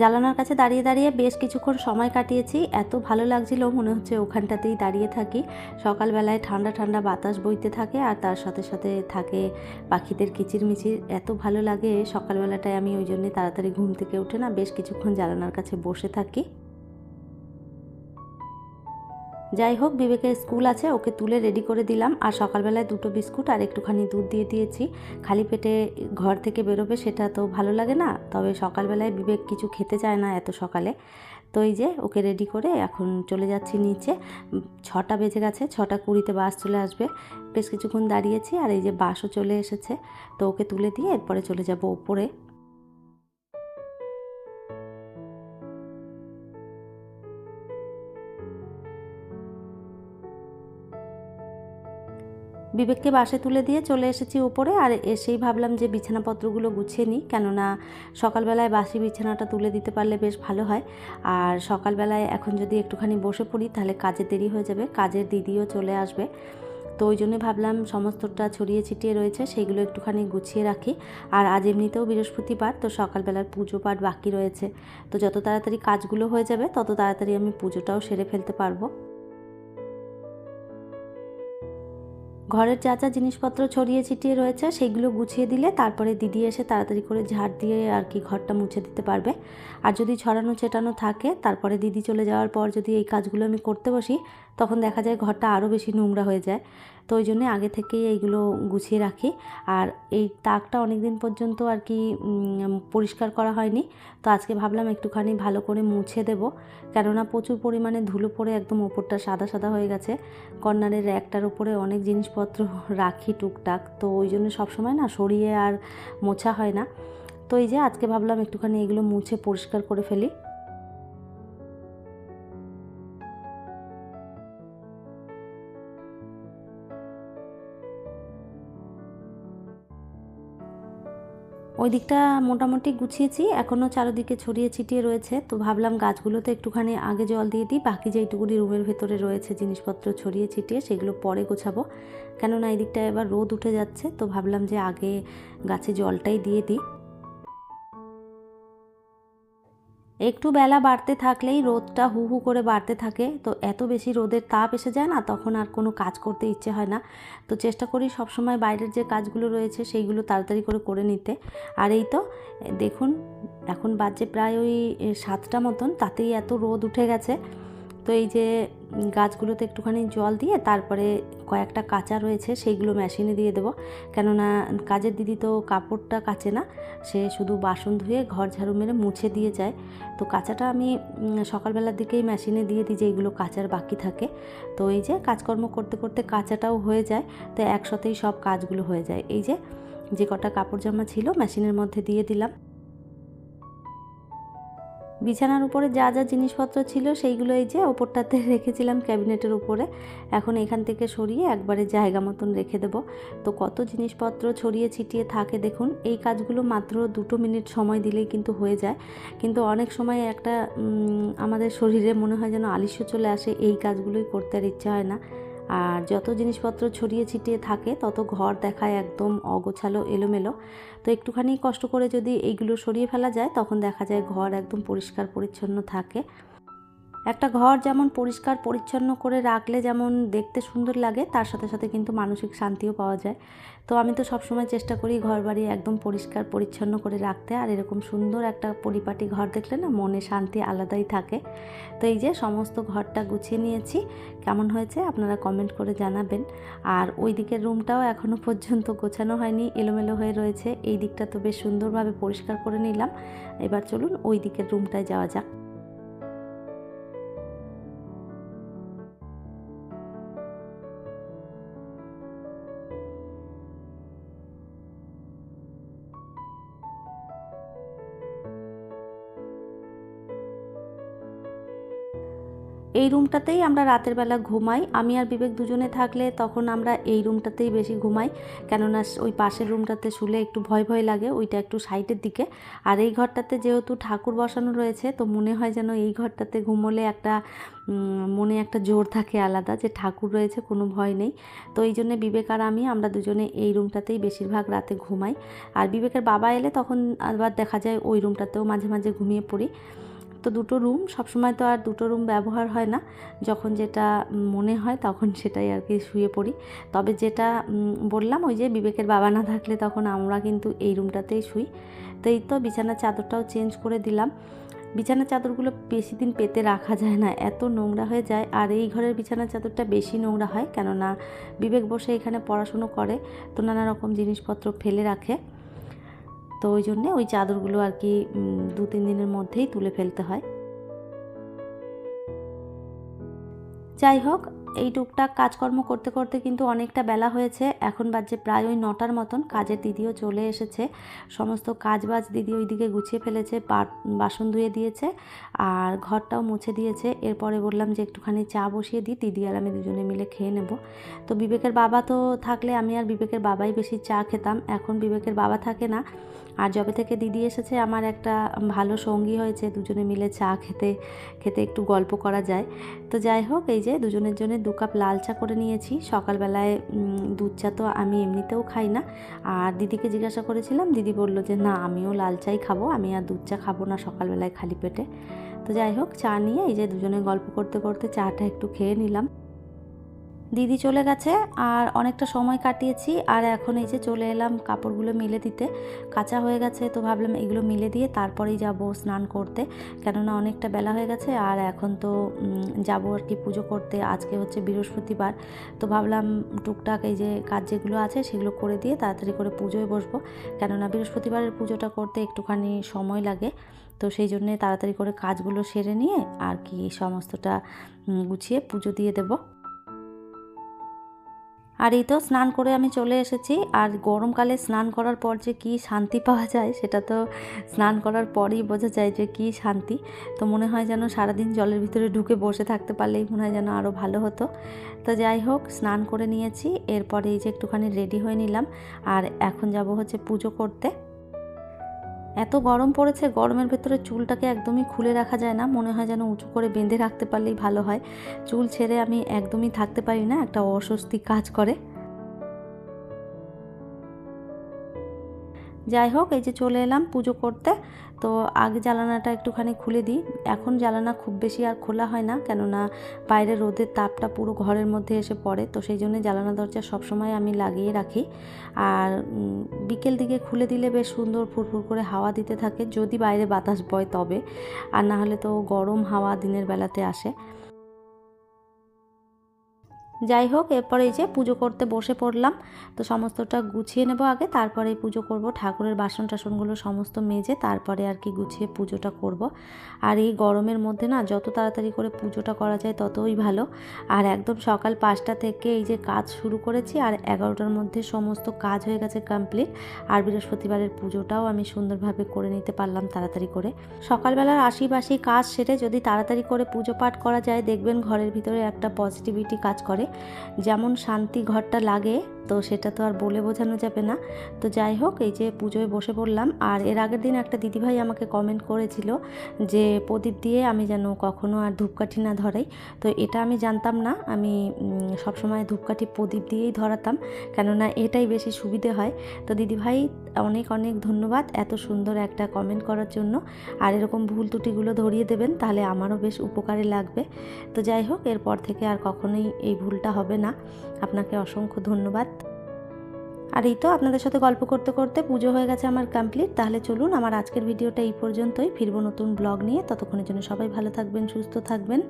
জানালার কাছে দাঁড়িয়ে দাঁড়িয়ে বেশ কিছুক্ষণ সময় কাটিয়েছি। এত ভালো লাগছিল মনে হচ্ছে ওখানটাতেই দাঁড়িয়ে থাকি। সকালবেলায় ঠান্ডা ঠান্ডা বাতাস বইতে থাকে আর তার সাথে সাথে থাকে পাখিদের কিচিরমিচির। এত ভালো লাগে সকালবেলাটায় আমি ওই জন্যে তাড়াতাড়ি ঘুম থেকে উঠে না বেশ কিছুক্ষণ জালানার কাছে বসে থাকি। যাই হোক, বিবেকের স্কুল আছে, ওকে তুলে রেডি করে দিলাম। আর সকালবেলায় দুটো বিস্কুট আর একটুখানি দুধ দিয়ে দিয়েছি। খালি পেটে ঘর থেকে বেরোবে সেটা তো ভালো লাগে না। তবে সকালবেলায় বিবেক কিছু খেতে চায় না এত সকালে। তো এই যে, ওকে রেডি করে এখন চলে যাচ্ছি নিচে। ছটা বেজে গেছে, ছটা কুড়িতে বাস চলে আসবে। বেশ কিছুক্ষণ দাঁড়িয়েছি আর এই যে বাসও চলে এসেছে। তো ওকে তুলে দিয়ে এরপরে চলে যাব ওপরে। বিবেককে বাসে তুলে দিয়ে চলে এসেছি উপরে আর এসেই ভাবলাম যে বিছানাপত্রগুলো গুছিয়ে নিই। কেননা সকালবেলায় বাসি বিছানাটা তুলে দিতে পারলে বেশ ভালো হয়। আর সকালবেলায় এখন যদি একটুখানি বসে পড়ি, তাহলে কাজে দেরি হয়ে যাবে, কাজের দিদিও চলে আসবে। তো ওই জন্য ভাবলাম সমস্তটা ছড়িয়ে ছিটিয়ে রয়েছে, সেগুলো একটুখানি গুছিয়ে রাখি। আর আজ এমনিতেও বৃহস্পতিবার, তো সকালবেলার পুজো পাঠ বাকি রয়েছে। তো যত তাড়াতাড়ি কাজগুলো হয়ে যাবে, তত তাড়াতাড়ি আমি পুজোটাও সেরে ফেলতে পারব। ঘরের যা যা জিনিসপত্র ছড়িয়ে ছিটিয়ে রয়েছে, সেগুলো গুছিয়ে দিলে তারপরে দিদি এসে তাড়াতাড়ি করে ঝাড় দিয়ে আর কি ঘরটা মুছে দিতে পারবে। আর যদি ছড়ানো ছেটানো থাকে, তারপরে দিদি চলে যাওয়ার পর যদি এই কাজগুলো আমি করতে বসি তখন দেখা যায় ঘরটা আরও বেশি নোংরা হয়ে যায়। তো ওই জন্যে আগে থেকেই এইগুলো গুছিয়ে রাখি। আর এই তাকটা অনেক দিন পর্যন্ত আর কি পরিষ্কার করা হয়নি। তো আজকে ভাবলাম একটুখানি ভালো করে মুছে দেব। কেননা প্রচুর পরিমাণে ধুলো পড়ে একদম ওপরটা সাদা সাদা হয়ে গেছে। কর্নারের র্যাকটার উপরে অনেক জিনিসপত্র রাখি টুকটাক। তো ওই জন্য সবসময় না সরিয়ে আর মোছা হয় না। তো এই যে আজকে ভাবলাম একটুখানি এগুলো মুছে পরিষ্কার করে ফেলি। ওই দিকটা মোটামুটি গুছিয়েছি, এখনও চারোদিকে ছড়িয়ে ছিটিয়ে রয়েছে। তো ভাবলাম গাছগুলোতে একটুখানি আগে জল দিয়ে দিই, বাকি যেইটুকুনি রুমের ভেতরে রয়েছে জিনিসপত্র ছড়িয়ে ছিটিয়ে সেগুলো পরে গোছাবো। কেননা এই দিকটা এবার রোদ উঠে যাচ্ছে, তো ভাবলাম যে আগে গাছে জলটাই দিয়ে দিই। একটু বেলা বাড়তে থাকলেই রোদটা হু হু করে বাড়তে থাকে। তো এত বেশি রোদের তাপ এসে যায় না, তখন আর কোনো কাজ করতে ইচ্ছে হয় না। তো চেষ্টা করি সবসময় বাইরের যে কাজগুলো রয়েছে সেইগুলো তাড়াতাড়ি করে করে নিতে। আর এই তো, দেখুন, এখন বাজে প্রায় ওই সাতটা মতন, তাতেই এত রোদ উঠে গেছে। তো এই যে গাছগুলোতে একটুখানি জল দিয়ে তারপরে কয়েকটা কাঁচা রয়েছে, সেইগুলো মেশিনে দিয়ে দেবো। কেননা কাজের দিদি তো কাপড়টা কাচে না, সে শুধু বাসন ধুয়ে ঘর ঝাড়ু মেরে মুছে দিয়ে যায়। তো কাঁচাটা আমি সকালবেলার দিকেই মেশিনে দিয়ে দিই যে এইগুলো কাচার বাকি থাকে। তো এই যে কাজকর্ম করতে করতে কাঁচাটাও হয়ে যায়, তো একসাথেই সব কাজগুলো হয়ে যায়। এই যে যে কটা কাপড় জামা ছিল মেশিনের মধ্যে দিয়ে দিলাম। বিছানার উপরে যা যা জিনিসপত্র ছিল সেইগুলো এই যে ওপরটাতে রেখেছিলাম ক্যাবিনেটের উপরে। এখন এখান থেকে সরিয়ে একবারে জায়গা মতন রেখে দেবো। তো কত জিনিসপত্র ছড়িয়ে ছিটিয়ে থাকে দেখুন, এই কাজগুলো মাত্র দুটো মিনিট সময় দিলেই কিন্তু হয়ে যায়। কিন্তু অনেক সময় একটা আমাদের শরীরে মনে হয় যেন আলিস্য চলে আসে, এই কাজগুলোই করতে আর ইচ্ছা হয় না। আর যত জিনিসপত্র ছড়িয়ে ছিটিয়ে থাকে, তত ঘর দেখায় একদম অগোছালো, এলোমেলো। তো একটুখানি কষ্ট করে যদি এইগুলো সরিয়ে ফেলা যায়, তখন দেখা যায় ঘর একদম পরিষ্কার পরিচ্ছন্ন থাকে। একটা ঘর যেমন পরিষ্কার, পরিচ্ছন্ন করে রাখলে যেমন দেখতে সুন্দর লাগে, তার সাথে সাথে কিন্তু মানসিক শান্তিও পাওয়া যায়। তো আমি তো সবসময় চেষ্টা করি ঘর বাড়ি একদম পরিষ্কার, পরিচ্ছন্ন করে রাখতে। আর এরকম সুন্দর একটা পরিপাটি ঘর দেখলে না মনে শান্তি আলাদাই থাকে। তো এই যে সমস্ত ঘরটা গুছিয়ে নিয়েছি, কেমন হয়েছে আপনারা কমেন্ট করে জানাবেন। আর ওই দিকের রুমটাও এখনও পর্যন্ত গোছানো হয়নি, এলোমেলো হয়ে রয়েছে। এই দিকটা তো বেশ সুন্দরভাবে পরিষ্কার করে নিলাম। এবার চলুন ওই দিকের রুমটায় যাওয়া যাক। এই রুমটাতেই আমরা রাতের বেলা ঘুমাই। আমি আর বিবেক দুজনে থাকলে তখন আমরা এই রুমটাতেই বেশি ঘুমাই। কেননা ওই পাশের রুমটাতে শুলে একটু ভয় ভয় লাগে, ওইটা একটু সাইডের দিকে। আর এই ঘরটাতে যেহেতু ঠাকুর বসানো রয়েছে, তো মনে হয় যেন এই ঘরটাতে ঘুমোলে একটা মনে একটা জোর থাকে আলাদা যে ঠাকুর রয়েছে, কোনো ভয় নেই। তো এই জন্যে বিবেক আর আমি, আমরা দুজনে এই রুমটাতেই বেশিরভাগ রাতে ঘুমাই। আর বিবেকের বাবা এলে তখন আবার দেখা যায় ওই রুমটাতেও মাঝে মাঝে ঘুমিয়ে পড়ি। তো দুটো রুম সবসময় তো আর দুটো রুম ব্যবহার হয় না। যখন যেটা মনে হয় তখন সেটাই আর কি শুয়ে পড়ি। তবে যেটা বললাম ওই যে বিবেকের বাবা না থাকলে তখন আমরা কিন্তু এই রুমটাতেই শুই। তো এই তো বিছানার চাদরটাও চেঞ্জ করে দিলাম। বিছানার চাদরগুলো বেশি দিন পেতে রাখা যায় না, এত নোংরা হয়ে যায়। আর এই ঘরের বিছানার চাদরটা বেশি নোংরা হয়, কেননা বিবেক বসে এখানে পড়াশুনো করে, তো নানা রকম জিনিসপত্র ফেলে রাখে। তো ওই জন্যে ওই চাদরগুলো আর কি দু তিন দিনের মধ্যেই তুলে ফেলতে হয়। যাই হোক, এই টুকটাক কাজকর্ম করতে করতে কিন্তু অনেকটা বেলা হয়েছে। এখন বাজে প্রায় ওই নটার মতন, কাজের দিদিও চলে এসেছে। সমস্ত কাজ বাজ দিদি ওইদিকে গুছিয়ে ফেলেছে বাসন ধুয়ে দিয়েছে আর ঘরটাও মুছে দিয়েছে। এরপরে বললাম যে একটুখানি চা বসিয়ে দিই, দিদি আর আমি দুজনে মিলে খেয়ে নেব। তো বিবেকের বাবা তো থাকলে আমি আর বিবেকের বাবাই বেশি চা খেতাম। এখন বিবেকের বাবা থাকে না আর যবে থেকে দিদি এসেছে, আমার একটা ভালো সঙ্গী হয়েছে, দুজনে মিলে চা খেতে খেতে একটু গল্প করা যায়। তো যাই হোক, এই যে দুজনের জন্য দু কাপ লাল চা করে নিয়েছি। সকালবেলায় দুধ চা তো আমি এমনিতেও খাই না। আর দিদিকে জিজ্ঞাসা করেছিলাম, দিদি বলল যে, না, আমিও লাল চাই খাব, আমি আর দুধ চা খাব না সকালবেলায় খালি পেটে। তো যাই হোক, চা নিয়ে এই যে দুজনে গল্প করতে করতে চাটা একটু খেয়ে নিলাম। দিদি চলে গেছে আর অনেকটা সময় কাটিয়েছি আর এখন এই যে চলে এলাম কাপড়গুলো মিলে দিতে। কাঁচা হয়ে গেছে তো ভাবলাম এগুলো মিলে দিয়ে তারপরেই যাব স্নান করতে। কেননা অনেকটা বেলা হয়ে গেছে আর এখন তো যাব আর কি পুজো করতে। আজকে হচ্ছে বৃহস্পতিবার। তো ভাবলাম টুকটাক এই যে কাজ যেগুলো আছে সেগুলো করে দিয়ে তাড়াতাড়ি করে পুজোয় বসবো। কেননা বৃহস্পতিবারের পুজোটা করতে একটুখানি সময় লাগে। তো সেই জন্যে তাড়াতাড়ি করে কাজগুলো সেরে নিয়ে আর কি সমস্তটা গুছিয়ে পুজো দিয়ে দেবো। আর এই তো স্নান করে আমি চলে এসেছি। আর গরমকালে স্নান করার পর যে কী শান্তি পাওয়া যায়, সেটা তো স্নান করার পরই বোঝা যায় যে কী শান্তি। তো মনে হয় যেন সারাদিন জলের ভিতরে ঢুকে বসে থাকতে পারলেই মনে হয় যেন আরও ভালো হতো। তো যাই হোক, স্নান করে নিয়েছি। এরপরে এই যে একটুখানি রেডি হয়ে নিলাম। আর এখন যাব হচ্ছে পুজো করতে। এত গরম পড়েছে, গরমের ভেতরে চুলটাকে একদমই খুলে রাখা যায় না। মনে হয় যেন উঁচু করে বেঁধে রাখতে পারলেই ভালো হয়। চুল ছেড়ে আমি একদমই থাকতে পারি না, একটা অস্বস্তি কাজ করে। যাই হোক, এই যে চলে এলাম পুজো করতে। তো আগে জ্বালানাটা একটুখানি খুলে দিই। এখন জ্বালানা খুব বেশি আর খোলা হয় না, কেননা বাইরে রোদের তাপটা পুরো ঘরের মধ্যে এসে পড়ে। তো সেই জন্য জ্বালানা দরজা সবসময় আমি লাগিয়ে রাখি। আর বিকেল দিকে খুলে দিলে বেশ সুন্দর ফুরফুর করে হাওয়া দিতে থাকে। যদি বাইরে বাতাস বয় তবে, আর না হলে তো গরম হাওয়া দিনের বেলাতে আসে। যাই হোক, এরপরে এই যে পুজো করতে বসে পড়লাম। তো সমস্তটা গুছিয়ে নেব আগে, তারপরে পুজো করব। ঠাকুরের বাসন টাসনগুলো সমস্ত মেজে তারপরে আর কি গুছিয়ে পুজোটা করব। আর এই গরমের মধ্যে না, যত তাড়াতাড়ি করে পুজোটা করা যায় ততই ভালো। আর একদম সকাল পাঁচটা থেকে এই যে কাজ শুরু করেছি, আর এগারোটার মধ্যে সমস্ত কাজ হয়ে গেছে কমপ্লিট। আর বৃহস্পতিবারের পুজোটাও আমি সুন্দরভাবে করে নিতে পারলাম তাড়াতাড়ি করে। সকালবেলার আশিবাসি কাজ সেরে যদি তাড়াতাড়ি করে পুজো পাঠ করা যায়, দেখবেন ঘরের ভিতরে একটা পজিটিভিটি কাজ করে। যেমন শান্তি ঘরটা লাগে, তো সেটা তো আর বলে বোঝানো যাবে না। তো যাই হোক, এই যে পুজোয় বসে পড়লাম। আর এর আগের দিন একটা দিদিভাই আমাকে কমেন্ট করেছিল যে, প্রদীপ দিয়ে আমি যেন কখনো আর ধূপকাঠি না ধরাই। তো এটা আমি জানতাম না। আমি সবসময় ধূপকাঠি প্রদীপ দিয়েই ধরাতাম। কেননা এটাই বেশি সুবিধে হয়। তো দিদিভাই অনেক অনেক ধন্যবাদ এত সুন্দর একটা কমেন্ট করার জন্য। আর এরকম ভুল ত্রুটিগুলো ধরিয়ে দেবেন, তাহলে আমারও বেশ উপকারে লাগবে। তো যাই হোক, এরপর থেকে আর কখনোই এই ভুলটা হবে না। আপনাকে অসংখ্য ধন্যবাদ। আর এই তো আপনাদের সাথে গল্প করতে করতে পুজো হয়ে গেছে আমার কমপ্লিট তাহলে চলুন আমার আজকের ভিডিওটা এই পর্যন্তই। ফিরবো নতুন ব্লগ নিয়ে। ততক্ষণের জন্য সবাই ভালো থাকবেন, সুস্থ থাকবেন।